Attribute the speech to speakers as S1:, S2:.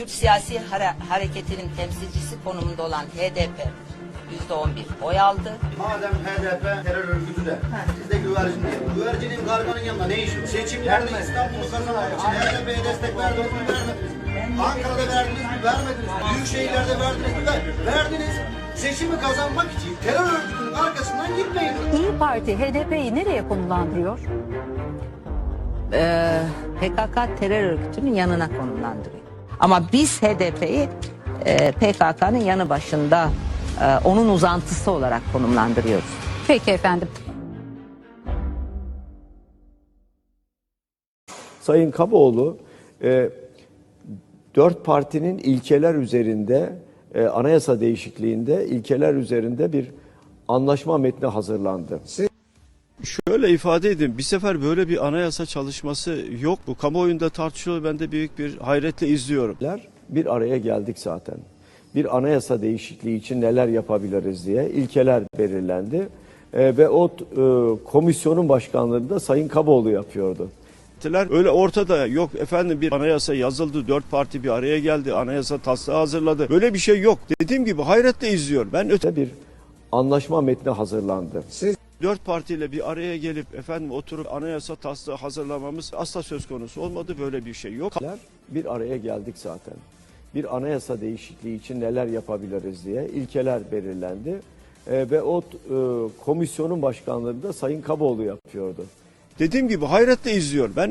S1: Kürt siyasi hare- hareketinin temsilcisi konumunda olan HDP %11 oy aldı.
S2: Madem HDP terör örgütü de siz de güvercin diye. Güvercinin karganın yanında ne işi var? Seçimlerde İstanbul'u kazanmak için HDP'ye destek verdiniz mi vermediniz mi? Ankara'da verdiniz mi vermediniz mi? Büyük şehirlerde verdiniz mi ver- verdiniz. Seçimi kazanmak için terör örgütünün arkasından gitmeyin.
S3: İyi Parti HDP'yi nereye konumlandırıyor?
S1: Ee, PKK terör örgütünün yanına konumlandırıyor. Ama biz HDP'yi e, PKK'nın yanı başında e, onun uzantısı olarak konumlandırıyoruz.
S3: Peki efendim.
S4: Sayın Kaboğlu e, dört partinin ilkeler üzerinde e, anayasa değişikliğinde ilkeler üzerinde bir anlaşma metni hazırlandı.
S5: Şöyle ifade edeyim. Bir sefer böyle bir anayasa çalışması yok. Bu kamuoyunda tartışılıyor. Ben de büyük bir hayretle izliyorum.
S4: Bir araya geldik zaten. Bir anayasa değişikliği için neler yapabiliriz diye ilkeler belirlendi. E, ve o e, komisyonun başkanlığını da Sayın Kaboğlu yapıyordu.
S5: Öyle ortada yok efendim bir anayasa yazıldı. Dört parti bir araya geldi. Anayasa taslağı hazırladı. Böyle bir şey yok. Dediğim gibi hayretle izliyorum. Ben öte
S4: Bir anlaşma metni hazırlandı.
S5: Dört partiyle bir araya gelip efendim oturup anayasa taslağı hazırlamamız asla söz konusu olmadı. Böyle bir şey yok.
S4: Bir araya geldik zaten. Bir anayasa değişikliği için neler yapabiliriz diye ilkeler belirlendi. E, ve o e, komisyonun başkanlığını da Sayın Kaboğlu yapıyordu.
S5: Dediğim gibi hayretle izliyorum. Ben